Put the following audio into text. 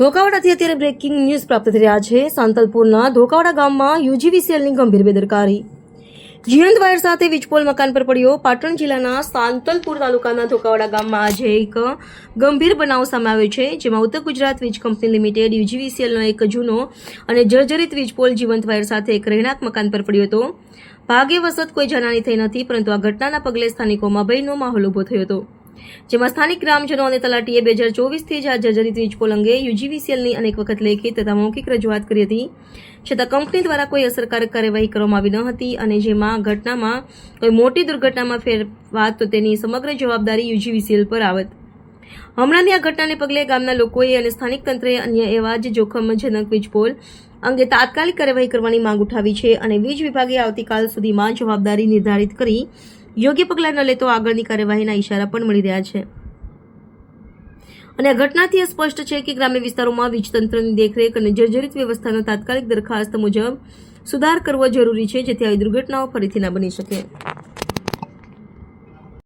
ધોકાવાડાથી અત્યારે breaking news પ્રાપ્ત થઈ રહ્યા છે. સાંતલપુરના ધોકાવાડા ગામમાં યુજીવીસીએલની ગંભીર બેદરકારી. જીવંત વાયર સાથે વીજપોલ મકાન પર પડ્યો પાટણ જિલ્લાના સાંતલપુર તાલુકાના ધોકાવાડા ગામમાં આજે એક ગંભીર બનાવ સામે આવ્યો છે, જેમાં ઉત્તર ગુજરાત વીજ કંપની લિમિટેડ યુજીવીસીએલનો એક જૂનો અને જર્જરિત વીજપોલ જીવંત વાયર સાથે એક રહેણાંક મકાન પર પડ્યો હતો. ભાગ્ય વસત કોઈ જાનહાની થઈ નથી, પરંતુ આ ઘટનાના પગલે સ્થાનિકોમાં ભયનો માહોલ ઊભો થયો હતો. જેમાં સ્થાનિક ગ્રામજનો અને તલાટીએ બે હજાર ચોવીસથી જ આ જર્જરિત વીજપોલ અંગે યુજીવીસીએલની અનેક વખત લેખિત તથા મૌખિક રજૂઆત કરી હતી. છતાં કંપની દ્વારા કોઈ અસરકારક કાર્યવાહી કરવામાં આવી ન હતી અને જેમાં ઘટનામાં કોઈ મોટી દુર્ઘટનામાં ફેરવાત તો તેની સમગ્ર જવાબદારી યુજીવીસીએલ પર આવત. હમણાંની આ ઘટનાને પગલે ગામના લોકોએ અને સ્થાનિક તંત્રએ અન્ય એવા જ જોખમજનક વીજપોલ અંગે તાત્કાલિક કાર્યવાહી કરવાની માંગ ઉઠાવી છે અને વીજ વિભાગે આવતીકાલ સુધીમાં જવાબદારી નિર્ધારિત કરી યોગ્ય પગલાં ન લે તો આગળની કાર્યવાહીના ઇશારા પણ મળી રહ્યા છે. અને આ ઘટનાથી સ્પષ્ટ છે કે ગ્રામ્ય વિસ્તારોમાં વીજતંત્રની દેખરેખ અને જર્જરિત વ્યવસ્થાનો તાત્કાલિક દરખાસ્ત મુજબ સુધાર કરવો જરૂરી છે જેથી આવી દુર્ઘટનાઓ ફરીથી ના બની શકે.